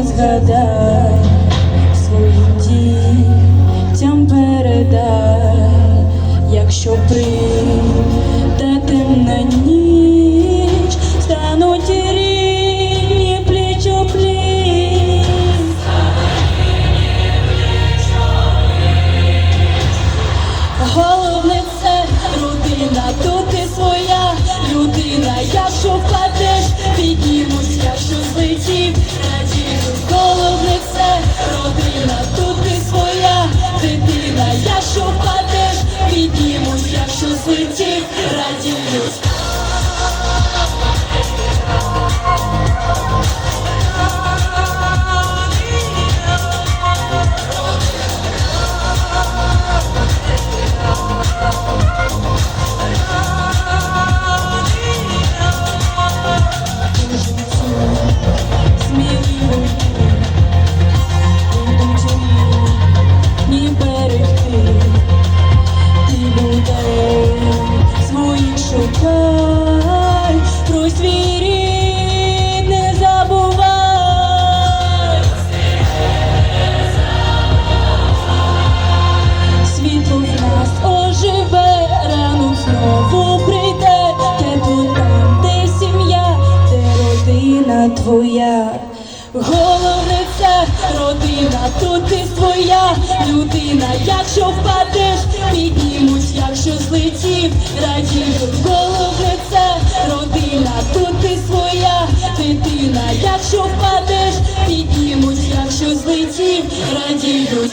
has got done. твоя, головне це родина, тут ти своя людина, якщо впадеш, піднімуть, якщо злетів, радіють, головне це родина, тут ти своя дитина, якщо впадеш, піднімуть, якщо злетів, радіють.